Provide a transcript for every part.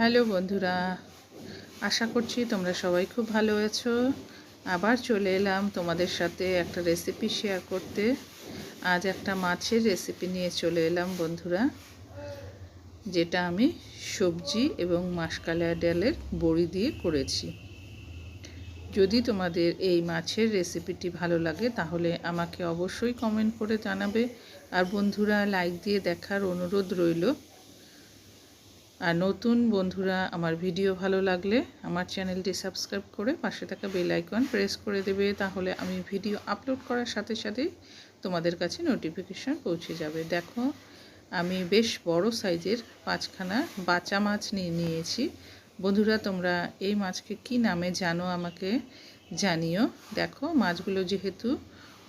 Hello বন্ধুরা, আশা করছি তোমরা সবাই খুব ভালো আছো। আবার চলে এলাম তোমাদের সাথে একটা রেসিপি শেয়ার করতে। আজ একটা মাছের রেসিপি নিয়ে চলে এলাম বন্ধুরা, যেটা আমি সবজি এবং মাসকালা ডালের বড়ি দিয়ে করেছি। যদি তোমাদের এই মাছের রেসিপিটি ভালো লাগে, তাহলে আমাকে অবশ্যই কমেন্ট করে জানাবে। আর বন্ধুরা লাইক দিয়ে দেখার অনুরোধ রইল। আর নতুন বন্ধুরা, আমার ভিডিও ভালো লাগলে আমার চ্যানেলটি সাবস্ক্রাইব করে পাশে থাকা বেল আইকন প্রেস করে দেবে, তাহলে আমি ভিডিও আপলোড করার সাথে সাথেই তোমাদের কাছে নোটিফিকেশান পৌঁছে যাবে। দেখো, আমি বেশ বড় সাইজের পাঁচখানা বাচ্চা মাছ নিয়ে নিয়েছি। বন্ধুরা, তোমরা এই মাছকে কি নামে জানো আমাকে জানিও। দেখো, মাছগুলো যেহেতু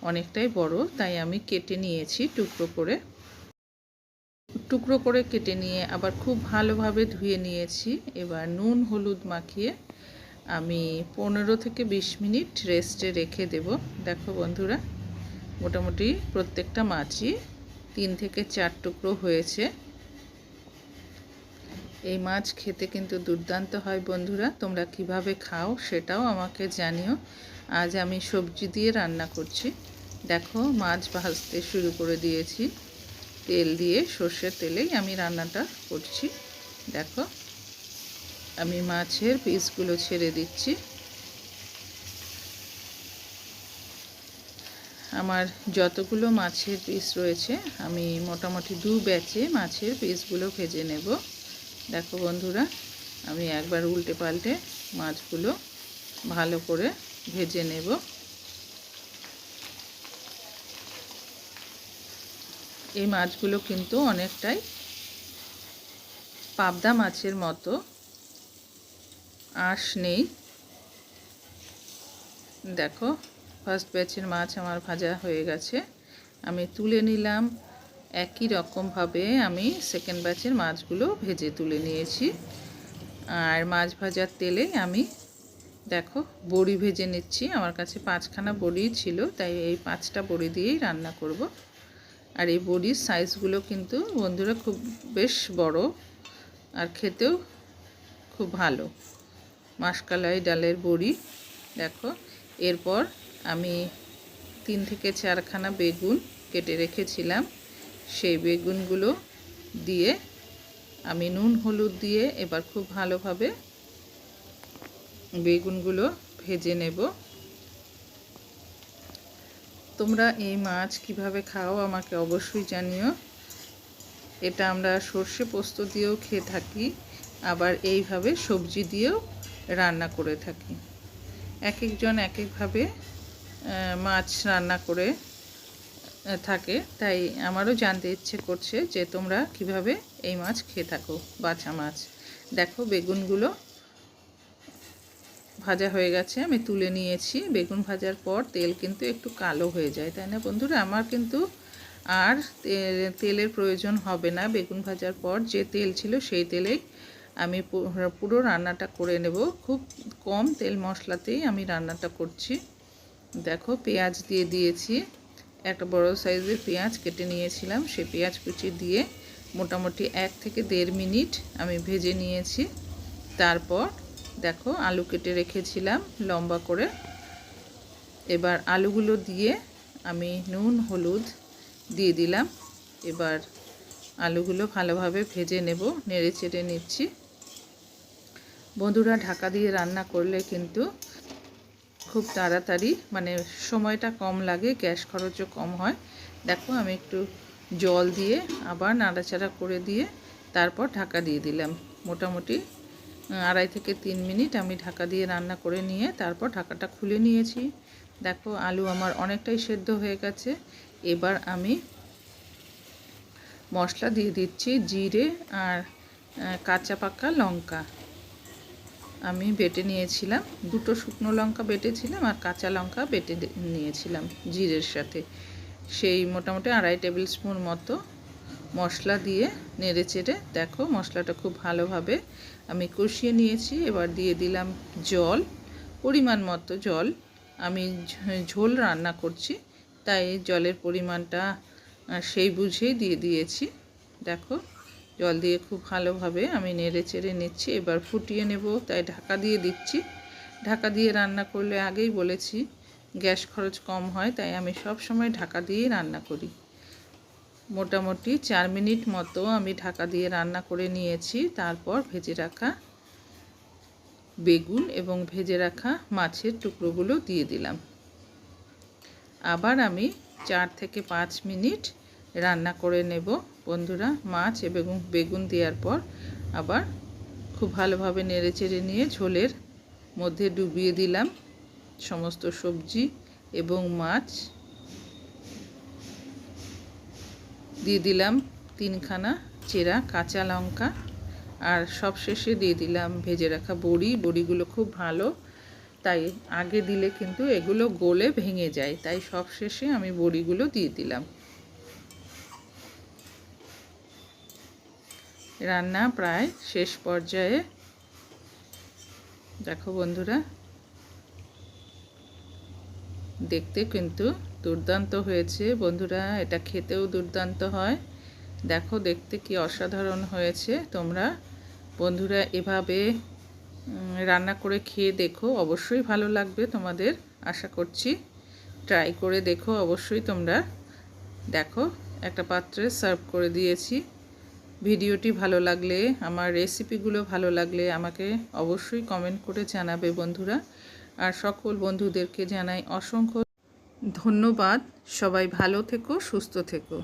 অনেকটাই বড়, তাই আমি কেটে নিয়েছি টুকরো করে। টুকরো করে কেটে নিয়ে আবার খুব ভালোভাবে ধুয়ে নিয়েছি। এবার নুন, হলুদ মাখিয়ে আমি পনেরো থেকে বিশ মিনিট রেস্টে রেখে দেব। দেখো বন্ধুরা, মোটামুটি প্রত্যেকটা মাছই তিন থেকে চার টুকরো হয়েছে। এই মাছ খেতে কিন্তু দুর্দান্ত হয় বন্ধুরা, তোমরা কীভাবে খাও সেটাও আমাকে জানিও। আজ আমি সবজি দিয়ে রান্না করছি। দেখো মাছ ভাজতে শুরু করে দিয়েছি। তেল দিয়ে সর্ষের তেলেই আমি রান্নাটা করছি। দেখো, আমি মাছের পিসগুলো ছেড়ে দিচ্ছি। আমার যতগুলো মাছের পিস রয়েছে, আমি মোটামুটি দু ব্যাচে মাছের পিসগুলো ভেজে নেব। দেখো বন্ধুরা, আমি একবার উল্টে পাল্টে মাছগুলো ভালো করে ভেজে নেব। এই মাছগুলো কিন্তু অনেকটাই পাবদা মাছের মতো। আঁশ নেই। দেখো ফার্স্ট ব্যাচের মাছ আমার ভাজা হয়ে গেছে। আমি তুলে নিলাম। একই রকমভাবে আমি সেকেন্ড ব্যাচের মাছগুলো ভেজে তুলে নিয়েছি। আর মাছ ভাজার তেলে আমি, দেখো, বড়ি ভেজে নিচ্ছি। আমার কাছে পাঁচখানা বড়ি ছিল, তাই এই পাঁচটা বড়ি দিয়েই রান্না করব। আর এই বড়ির সাইজগুলো কিন্তু বন্ধুরা খুব বেশ বড় আর খেতেও খুব ভালো। মাসকালাই ডালের বড়ি, দেখো। এরপর আমি তিন থেকে চারখানা বেগুন কেটে রেখেছিলাম। সেই বেগুনগুলো দিয়ে আমি নুন, হলুদ দিয়ে এবার খুব ভালোভাবে বেগুনগুলো ভেজে নেব। তোমরা এই মাছ কীভাবে খাও আমাকে অবশ্যই জানিও। এটা আমরা সর্ষে পোস্ত দিয়েও খেয়ে থাকি, আবার এইভাবে সবজি দিয়েও রান্না করে থাকি। এক একজন এক একভাবে মাছ রান্না করে থাকে। তাই আমারও জানতে ইচ্ছে করছে যে তোমরা কীভাবে এই মাছ খেয়ে থাকো, বাছা মাছ। দেখো বেগুনগুলো ভাজা হয়ে গেছে, আমি তুলে নিয়েছি। বেগুন ভাজার পর তেল কিন্তু একটু কালো হয়ে যায়, তাই না বন্ধুরা? আমার কিন্তু আর তেলের প্রয়োজন হবে না। বেগুন ভাজার পর যে তেল ছিল সেই তেলেই আমি পুরো রান্নাটা করে নেব। খুব কম তেল মশলাতেই আমি রান্নাটা করছি। দেখো, পেঁয়াজ দিয়ে দিয়েছি। একটা বড় সাইজের পেঁয়াজ কেটে নিয়েছিলাম। সে পেঁয়াজ কুচি দিয়ে মোটামুটি এক থেকে দেড় মিনিট আমি ভেজে নিয়েছি। তারপর দেখো, আলু কেটে রেখেছিলাম লম্বা করে। এবার আলুগুলো দিয়ে আমি নুন, হলুদ দিয়ে দিলাম। এবার আলুগুলো ভালোভাবে ভেজে নেব, নেড়ে চেড়ে নিচ্ছি। বন্ধুরা, ঢাকা দিয়ে রান্না করলে কিন্তু খুব তাড়াতাড়ি মানে সময়টা কম লাগে, গ্যাস খরচও কম হয়। দেখো, আমি একটু জল দিয়ে আবার নাড়াচাড়া করে দিয়ে তারপর ঢাকা দিয়ে দিলাম। মোটামুটি আড়াই থেকে তিন মিনিট আমি ঢাকা দিয়ে রান্না করে নিয়ে তারপর ঢাকাটা খুলে নিয়েছি। দেখো, আলু আমার অনেকটাই সেদ্ধ হয়ে গেছে। এবার আমি মশলা দিয়ে দিচ্ছি জিরে আর কাঁচা পাকা লঙ্কা। আমি বেটে নিয়েছিলাম, দুটো শুকনো লঙ্কা বেটেছিলাম আর কাঁচা লঙ্কা বেটে নিয়েছিলাম জিরের সাথে। সেই মোটামুটি আড়াই টেবিল স্পুন মতো মশলা দিয়ে নেড়ে চেড়ে, দেখো মশলাটা খুব ভালোভাবে আমি কষিয়ে নিয়েছি। এবার দিয়ে দিলাম জল, পরিমাণ মতো জল। আমি ঝোল রান্না করছি, তাই জলের পরিমাণটা সেই বুঝেই দিয়ে দিয়েছি। দেখো, জল দিয়ে খুব ভালোভাবে আমি নেড়ে চেড়ে নিচ্ছি। এবার ফুটিয়ে নেব, তাই ঢাকা দিয়ে দিচ্ছি। ঢাকা দিয়ে রান্না করলে আগেই বলেছি, গ্যাস খরচ কম হয়, তাই আমি সব সময় ঢাকা দিয়েই রান্না করি। মোটামুটি চার মিনিট মতো আমি ঢাকা দিয়ে রান্না করে নিয়েছি। তারপর ভেজে রাখা বেগুন এবং ভেজে রাখা মাছের টুকরোগুলো দিয়ে দিলাম। আবার আমি চার থেকে পাঁচ মিনিট রান্না করে নেব। বন্ধুরা, মাছ এবং বেগুন দেওয়ার পর আবার খুব ভালোভাবে নেড়ে চেড়ে নিয়ে ঝোলের মধ্যে ডুবিয়ে দিলাম। সমস্ত সবজি এবং মাছ দিয়ে দিলাম তিনখানা চেরা, কাঁচা লঙ্কা আর সব শেষে দিয়ে দিলাম ভেজে রাখা বড়ি। বড়িগুলো খুব ভালো। তাই আগে দিলে কিন্তু এগুলো গলে ভেঙে যায়। তাই সব শেষে আমি বড়িগুলো দিয়ে দিলাম। রান্না প্রায় শেষ পর্যায়ে। দেখো বন্ধুরা দেখতে কিন্তু দুর্দান্ত হয়েছে। বন্ধুরা, এটা খেতেও দুর্দান্ত হয়। দেখো, দেখতে কি অসাধারণ হয়েছে। তোমরা বন্ধুরা এভাবে রান্না করে খেয়ে দেখো। অবশ্যই ভালো লাগবে তোমাদের, আশা করছি। ট্রাই করে দেখো, অবশ্যই তোমরা। দেখো, একটা পাত্রে সার্ভ করে দিয়েছি। ভিডিওটি ভালো লাগলে, আমার রেসিপিগুলো ভালো লাগলে আমাকে অবশ্যই কমেন্ট করে জানাবে বন্ধুরা। আর সকল বন্ধুদেরকে জানাই অসংখ্য ধন্যবাদ। সবাই ভালো থেকো সুস্থ থেকো।